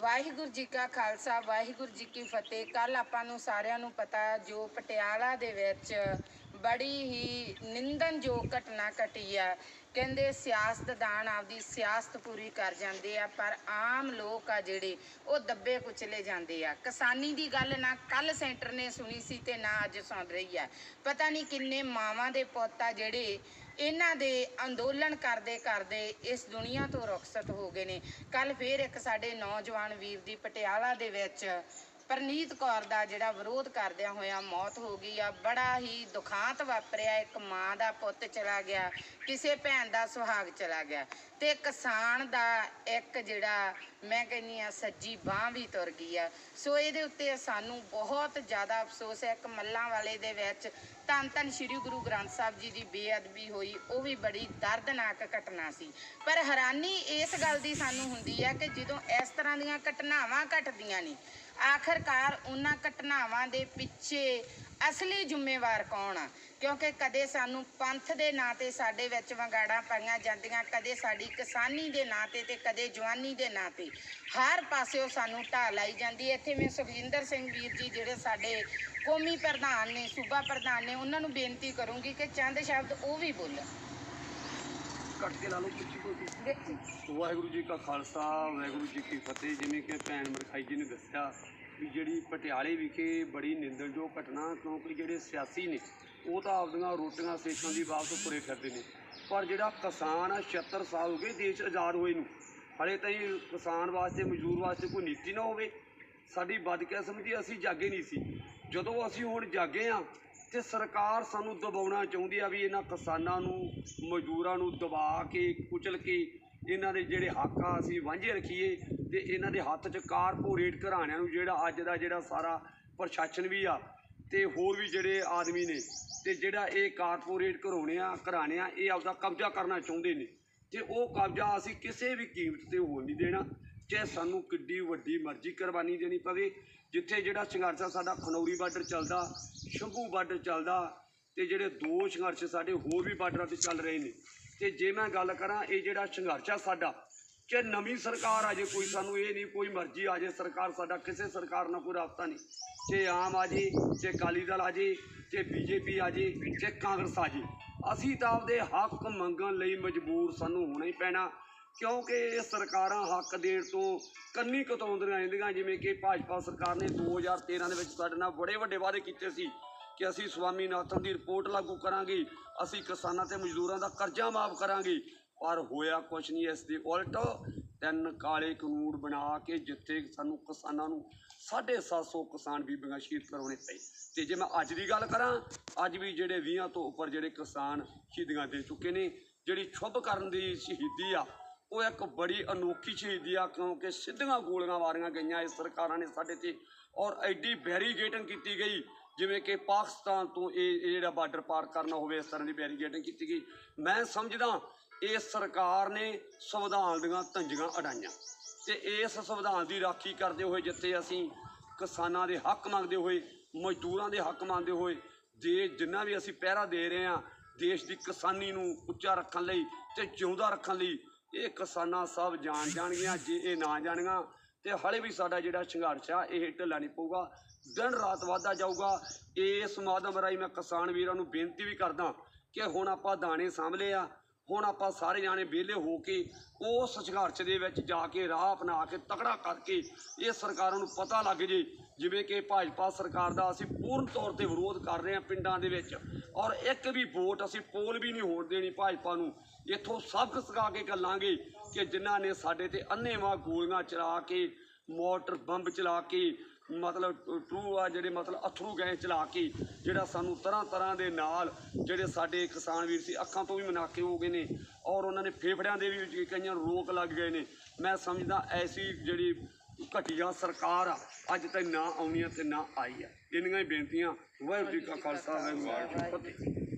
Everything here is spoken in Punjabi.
ਵਾਹਿਗੁਰੂ ਜੀ ਕਾ ਖਾਲਸਾ, ਵਾਹਿਗੁਰੂ ਜੀ ਕੀ ਫਤਿਹ। ਕੱਲ ਆਪਾਂ ਨੂੰ ਸਾਰਿਆਂ ਨੂੰ ਪਤਾ ਜੋ ਪਟਿਆਲਾ ਦੇ ਵਿੱਚ ਬੜੀ ਹੀ ਨਿੰਦਨਯੋਗ ਘਟਨਾ ਘਟੀ ਆ। ਕਹਿੰਦੇ ਸਿਆਸਤਦਾਨ ਆਪਦੀ ਸਿਆਸਤ ਪੂਰੀ ਕਰ ਜਾਂਦੇ ਆ, ਪਰ ਆਮ ਲੋਕ ਆ ਜਿਹੜੇ ਉਹ ਦੱਬੇ ਕੁਚਲੇ ਜਾਂਦੇ ਆ। ਕਿਸਾਨੀ ਦੀ ਗੱਲ ਨਾ ਕੱਲ ਸੈਂਟਰ ਨੇ ਸੁਣੀ ਸੀ ਤੇ ਨਾ ਅੱਜ ਸੁਣ ਰਹੀ ਆ। ਪਤਾ ਨਹੀਂ ਕਿੰਨੇ ਮਾਵਾਂ ਦੇ ਪੁੱਤ ਆ ਜਿਹੜੇ ਇਹਨਾਂ ਦੇ ਅੰਦੋਲਨ ਕਰਦੇ ਕਰਦੇ ਇਸ ਦੁਨੀਆ ਤੋਂ ਰੁਖਸਤ ਹੋ ਗਏ ਨੇ। ਕੱਲ ਫੇਰ ਇੱਕ ਸਾਡੇ ਨੌਜਵਾਨ ਵੀਰ ਦੀ ਪਟਿਆਲਾ ਦੇ ਵਿੱਚ ਪਰਨੀਤ ਕੌਰ ਦਾ ਜਿਹੜਾ ਵਿਰੋਧ ਕਰਦਿਆਂ ਹੋਇਆ ਮੌਤ ਹੋ ਗਈ ਆ, ਬੜਾ ਹੀ ਦੁਖਾਂਤ ਵਾਪਰਿਆ, ਇੱਕ ਮਾਂ ਦਾ ਪੁੱਤ ਚਲਾ ਗਿਆ, ਕਿਸੇ ਭੈਣ ਦਾ ਸੁਹਾਗ ਚਲਾ ਗਿਆ ਤੇ ਕਿਸਾਨ ਦਾ ਇੱਕ ਜਿਹੜਾ ਮੈਂ ਕਹਿੰਨੀ ਆ, ਸੱਜੀ ਬਾਹ ਵੀ ਤੁਰ ਗਈ ਆ। ਸੋ ਇਹਦੇ ਉੱਤੇ ਸਾਨੂੰ ਬਹੁਤ ਜ਼ਿਆਦਾ ਅਫਸੋਸ ਹੈ, ਇੱਕ ਮੱਲਾਂ ਵਾਲੇ ਦੇ ਵਿੱਚ ਧੰਨ ਧੰਨ ਸ੍ਰੀ ਗੁਰੂ ਗ੍ਰੰਥ ਸਾਹਿਬ ਜੀ ਦੀ ਬੇਅਦਬੀ ਹੋਈ, ਉਹ ਵੀ ਬੜੀ ਦਰਦਨਾਕ ਘਟਨਾ ਸੀ। ਪਰ ਹੈਰਾਨੀ ਇਸ ਗੱਲ ਦੀ ਸਾਨੂੰ ਹੁੰਦੀ ਹੈ ਕਿ ਜਦੋਂ ਇਸ ਤਰ੍ਹਾਂ ਦੀਆਂ ਘਟਨਾਵਾਂ ਘਟਦੀਆਂ ਨੇ ਆਖਰਕਾਰ ਉਹਨਾਂ ਘਟਨਾਵਾਂ ਦੇ ਪਿੱਛੇ ਅਸਲੀ ਜ਼ਿੰਮੇਵਾਰ ਕੌਣ ਆ? ਕਿਉਂਕਿ ਕਦੇ ਸਾਨੂੰ ਪੰਥ ਦੇ ਨਾਂ ਤੇ ਸਾਡੇ ਵਿੱਚ ਵੰਗਾੜਾਂ ਪਾਈਆਂ ਜਾਂਦੀਆਂ ਕਦੇ ਸਾਡੀ ਕਿਸਾਨੀ ਦੇ ਨਾਂ ਤੇ ਤੇ ਕਦੇ ਜਵਾਨੀ ਦੇ ਨਾਂ ਤੇ। ਹਰ ਪਾਸਿਓਂ ਸਾਨੂੰ ਢਾਹ ਲਾਈ ਜਾਂਦੀ ਇੱਥੇ ਮੈਂ ਸੁਖਜਿੰਦਰ ਸਿੰਘ ਵੀਰ ਜੀ ਜਿਹੜੇ ਸਾਡੇ ਕੌਮੀ ਪ੍ਰਧਾਨ ਨੇ ਸੂਬਾ ਪ੍ਰਧਾਨ ਨੇ ਉਹਨਾਂ ਨੂੰ ਬੇਨਤੀ ਕਰੂੰਗੀ ਕਿ ਚੰਦ ਸ਼ਬਦ ਉਹ ਵੀ ਬੋਲਣ। ਕੱਟ ਕੇ ਲਾ ਲਓ ਕੁਛ ਕੋਈ ਦੇਖੀ। ਵਾਹਿਗੁਰੂ ਜੀ ਕਾ ਖਾਲਸਾ ਵਾਹਿਗੁਰੂ ਜੀ ਕੀ ਫਤਿਹ। ਜਿਵੇਂ ਕਿ ਭੈਣ ਮਰਖਾਈ ਜੀ ਨੇ ਦੱਸਿਆ ਵੀ ਜਿਹੜੀ ਪਟਿਆਲੇ ਵਿਖੇ ਬੜੀ ਨਿੰਦਣਯੋਗ ਘਟਨਾ, ਕਿਉਂਕਿ ਜਿਹੜੇ ਸਿਆਸੀ ਨੇ, ਉਹ ਤਾਂ ਆਪਦੀਆਂ ਰੋਟੀਆਂ ਸੇਕਾਂ ਦੀ ਵਾਪਸ ਤੁਰੇ ਫਿਰਦੇ ਨੇ। ਪਰ ਜਿਹੜਾ ਕਿਸਾਨ ਆ 76 ਸਾਲ ਹੋ ਗਏ ਦੇਸ਼ ਆਜ਼ਾਦ ਹੋਏ ਨੂੰ। ਹਲੇ ਤਾਈਂ ਕਿਸਾਨ ਵਾਸਤੇ, ਮਜ਼ਦੂਰ ਵਾਸਤੇ ਕੋਈ ਨੀਤੀ ਨਾ ਹੋਵੇ। ਸਾਡੀ ਬਦਕਿਸਮਤੀ ਸਮਝੀ ਅਸੀਂ ਜਾਗੇ ਨਹੀਂ ਸੀ। ਜਦੋਂ ਅਸੀਂ ਹੁਣ ਜਾਗੇ ਆ ਤੇ ਸਰਕਾਰ ਸਾਨੂੰ ਦਬਾਉਣਾ ਚਾਹੁੰਦੀ ਆ ਵੀ ਇਹਨਾਂ ਕਿਸਾਨਾਂ ਨੂੰ, ਮਜ਼ਦੂਰਾਂ ਨੂੰ ਦਬਾ ਕੇ, ਕੁਚਲ ਕੇ ਇਹਨਾਂ ਦੇ ਜਿਹੜੇ ਹੱਕ ਆ, ਅਸੀਂ ਵਾਂਝੇ ਰੱਖੀਏ ਤੇ ਇਹਨਾਂ ਦੇ ਹੱਥ 'ਚ ਕਾਰਪੋਰੇਟ ਘਰਾਣਿਆਂ ਨੂੰ ਜਿਹੜਾ ਅੱਜ ਦਾ ਜਿਹੜਾ ਸਾਰਾ ਪ੍ਰਸ਼ਾਸਨ ਵੀ ਆ ਤੇ ਹੋਰ ਵੀ ਜਿਹੜੇ ਆਦਮੀ ਨੇ ਤੇ ਜਿਹੜਾ ਇਹ ਕਾਰਪੋਰੇਟ ਘਰਾਣੇ ਆ ਘਰਾਣੇ ਆ ਇਹ ਆਪਦਾ ਕਬਜ਼ਾ ਕਰਨਾ ਚਾਹੁੰਦੇ ਨੇ ਤੇ ਉਹ ਕਬਜ਼ਾ ਅਸੀਂ ਕਿਸੇ ਵੀ ਕੀਮਤ ਤੇ ਹੋਣ ਨਹੀਂ ਦੇਣਾ, ਚਾਹੇ ਸਾਨੂੰ ਕਿੱਡੀ ਵੱਡੀ ਮਰਜ਼ੀ ਕੁਰਬਾਨੀ ਦੇਣੀ ਪਵੇ, ਜਿੱਥੇ ਜਿਹੜਾ ਸੰਘਰਸ਼ ਆ ਸਾਡਾ ਖਨੌਰੀ ਬਾਰਡਰ ਚੱਲਦਾ, ਸ਼ੰਭੂ ਬਾਰਡਰ ਚੱਲਦਾ ਤੇ ਜਿਹੜੇ ਦੋ ਸੰਘਰਸ਼ ਸਾਡੇ ਹੋਰ ਵੀ ਬਾਰਡਰਾਂ ਤੇ ਚੱਲ ਰਹੇ ਨੇ। ਤੇ ਜੇ ਮੈਂ ਗੱਲ ਕਰਾਂ, ਇਹ ਜਿਹੜਾ ਸੰਘਰਸ਼ ਆ ਸਾਡਾ ਚਾਹੇ ਨਵੀਂ ਸਰਕਾਰ ਆ ਜੇ, ਕੋਈ ਸਾਨੂੰ ਇਹ ਨਹੀਂ, ਕੋਈ ਮਰਜ਼ੀ ਆ ਜੇ, ਸਰਕਾਰ ਸਾਡਾ ਕਿਸੇ ਸਰਕਾਰ ਨਾਲ ਕੋਈ ਰਾਬਤਾ ਨਹੀਂ। ਚਾਹੇ ਆਮ ਆ ਜੇ ਚਾਹੇ ਅਕਾਲੀ ਦਲ ਆ ਜੇ ਚਾਹੇ ਬੀਜੇਪੀ ਆ ਜੇ ਚਾਹੇ ਕਾਂਗਰਸ ਆ ਜੇ, ਅਸੀਂ ਤਾਂ ਆਪਦੇ ਹੱਕ ਮੰਗਣ ਲਈ ਮਜਬੂਰ ਸਾਨੂੰ ਹੋਣਾ ਹੀ ਪੈਣਾ, ਕਿਉਂਕਿ ਇਹ ਸਰਕਾਰਾਂ ਹੱਕ ਦੇਣ ਤੋਂ ਕੰਨੀ ਕਤਰਾਉਂਦੀਆਂ ਰਹਿੰਦੀਆਂ, ਜਿਵੇਂ ਕਿ ਭਾਜਪਾ ਸਰਕਾਰ ਨੇ 2013 ਦੇ ਵਿੱਚ ਸਾਡੇ ਨਾਲ ਬੜੇ ਵੱਡੇ ਵਾਅਦੇ ਕੀਤੇ ਸੀ। ਕਿ ਅਸੀਂ ਸਵਾਮੀਨਾਥਨ ਦੀ ਰਿਪੋਰਟ ਲਾਗੂ ਕਰਾਂਗੇ, ਅਸੀਂ ਕਿਸਾਨਾਂ ਤੇ ਮਜ਼ਦੂਰਾਂ ਦਾ ਕਰਜ਼ਾ ਮਾਫ ਕਰਾਂਗੇ। ਪਰ ਹੋਇਆ ਕੁਛ ਨਹੀਂ, ਇਸ ਦੇ ਉਲਟ ਤਿੰਨ ਕਾਲੇ ਕਾਨੂੰਨ ਬਣਾ ਕੇ ਜਿੱਥੇ ਸਾਨੂੰ ਕਿਸਾਨਾਂ ਨੂੰ 750 ਕਿਸਾਨ ਬੀਬੀਆਂ ਸ਼ਹੀਦ ਕਰਾਉਣੇ ਪਏ। ਤੇ ਜੇ ਮੈਂ ਅੱਜ ਦੀ ਗੱਲ ਕਰਾਂ, ਅੱਜ ਵੀ ਜਿਹੜੇ 20 ਤੋਂ ਉੱਪਰ ਜਿਹੜੇ ਕਿਸਾਨ ਸ਼ਹੀਦੀਆਂ ਦੇ ਚੁੱਕੇ ਨੇ, ਜਿਹੜੀ ਛੁੱਬ ਕਰਨ ਦੀ ਸ਼ਹੀਦੀ ਆ, ਉਹ ਇੱਕ ਬੜੀ ਅਨੋਖੀ ਸ਼ਹੀਦੀ ਆ, ਕਿਉਂਕਿ ਸਿੱਧੀਆਂ ਗੋਲੀਆਂ ਮਾਰੀਆਂ ਗਈਆਂ ਇਸ ਸਰਕਾਰਾਂ ਨੇ ਸਾਡੇ ਤੇ ਔਰ ਐਡੀ ਬੈਰੀਗੇਟਿੰਗ ਕੀਤੀ ਗਈ ਜਿਵੇਂ ਕਿ ਪਾਕਿਸਤਾਨ ਤੋਂ ਇਹ ਇਹ ਜਿਹੜਾ ਬਾਰਡਰ ਪਾਰ ਕਰਨਾ ਹੋਵੇ, ਇਸ ਤਰ੍ਹਾਂ ਦੀ ਬੈਰੀਗੇਟਿੰਗ ਕੀਤੀ ਗਈ। ਮੈਂ ਸਮਝਦਾ, ਇਹ ਸਰਕਾਰ ਨੇ ਸੰਵਿਧਾਨ ਦੀਆਂ ਤੰਜੀਆਂ ਅਡਾਈਆਂ। ਤੇ ਇਸ ਸੰਵਿਧਾਨ ਦੀ ਰਾਖੀ ਕਰਦੇ ਹੋਏ ਜਿੱਥੇ ਅਸੀਂ ਕਿਸਾਨਾਂ ਦੇ ਹੱਕ ਮੰਗਦੇ ਹੋਏ, ਮਜ਼ਦੂਰਾਂ ਦੇ ਹੱਕ ਮੰਗਦੇ ਹੋਏ ਜੇ ਜਿੰਨਾ ਵੀ ਅਸੀਂ ਪਹਿਰਾ ਦੇ ਰਹੇ ਹਾਂ, ਦੇਸ਼ ਦੀ ਕਿਸਾਨੀ ਨੂੰ ਉੱਚਾ ਰੱਖਣ ਲਈ ਤੇ ਜਿਉਂਦਾ ਰੱਖਣ ਲਈ, ਇਹ ਕਿਸਾਨਾਂ ਸਭ ਜਾਣ ਜਾਣਗੀਆਂ, ਜੇ ਇਹ ਨਾ ਜਾਣਗੀਆਂ ਤੇ ਹਾਲੇ ਵੀ ਸਾਡਾ ਜਿਹੜਾ ਸੰਘਰਸ਼ ਆ, ਇਹ ਢਿੱਲਾ ਨਹੀਂ ਪਊਗਾ। ਦਿਨ ਰਾਤ ਵਧਦਾ ਜਾਊਗਾ। ਇਸ ਮਾਧਿਅਮ ਰਾਹੀਂ ਮੈਂ ਕਿਸਾਨ ਵੀਰਾਂ ਨੂੰ ਬੇਨਤੀ ਵੀ ਕਰਦਾ ਕਿ ਹੁਣ ਆਪਾਂ ਦਾਣੇ ਸਾਂਭਲੇ ਆ। ਹੁਣ ਆਪਾਂ ਸਾਰੇ ਜਾਣੇ ਵਿਹਲੇ ਹੋ ਕੇ ਉਸ ਸੰਘਰਸ਼ ਦੇ ਵਿੱਚ ਜਾ ਕੇ ਰਾਹ ਅਪਣਾ ਕੇ ਤਕੜਾ ਕਰਕੇ ਇਹ ਸਰਕਾਰਾਂ ਨੂੰ ਪਤਾ ਲੱਗ ਜੇ, ਜਿਵੇਂ ਕਿ ਭਾਜਪਾ ਸਰਕਾਰ ਦਾ ਅਸੀਂ ਪੂਰਨ ਤੌਰ ਤੇ ਵਿਰੋਧ ਕਰ ਰਹੇ ਹਾਂ ਪਿੰਡਾਂ ਦੇ ਵਿੱਚ ਔਰ ਇੱਕ ਵੀ ਵੋਟ ਅਸੀਂ ਪੋਲ ਵੀ ਨਹੀਂ ਹੋਣ ਦੇਣੀ ਭਾਜਪਾ ਨੂੰ। ਇੱਥੋਂ ਸਬਕ ਸਿਖਾ ਕੇ ਚੱਲਾਂਗੇ ਕਿ ਜਿਨ੍ਹਾਂ ਨੇ ਸਾਡੇ ਤੇ ਅੰਨ੍ਹੇਵਾਹ ਗੋਲੀਆਂ ਚਲਾ ਕੇ, ਮੋਟਰ ਬੰਬ ਚਲਾ ਕੇ ਮਤਲਬ ਟਰੂ ਆ ਜਿਹੜੇ ਮਤਲਬ ਅਥਰੂ ਗਏ ਚਲਾ ਕੇ, ਜਿਹੜਾ ਸਾਨੂੰ ਤਰ੍ਹਾਂ ਤਰ੍ਹਾਂ ਦੇ ਨਾਲ ਜਿਹੜੇ ਸਾਡੇ ਕਿਸਾਨ ਵੀਰ ਸੀ, ਅੱਖਾਂ ਤੋਂ ਵੀ ਮਨਾਕੇ ਹੋ ਗਏ ਨੇ ਔਰ ਉਹਨਾਂ ਨੇ ਫੇਫੜਿਆਂ ਦੇ ਵੀ ਕਈਆਂ ਰੋਕ ਲੱਗ ਗਏ ਨੇ। ਮੈਂ ਸਮਝਦਾ ਐਸੀ ਜਿਹੜੀ ਘਟੀਆ ਸਰਕਾਰ ਆ, ਅੱਜ ਤੱਕ ਨਾ ਆਉਣੀ ਆ ਤੇ ਨਾ ਆਈ ਆ। ਇੰਨੀਆਂ ਹੀ ਬੇਨਤੀਆਂ। ਵਾਹਿਗੁਰੂ ਜੀ ਕਾ ਖਾਲਸਾ, ਵਾਹਿਗੁਰੂ ਜੀ ਕੀ ਫਤਿਹ।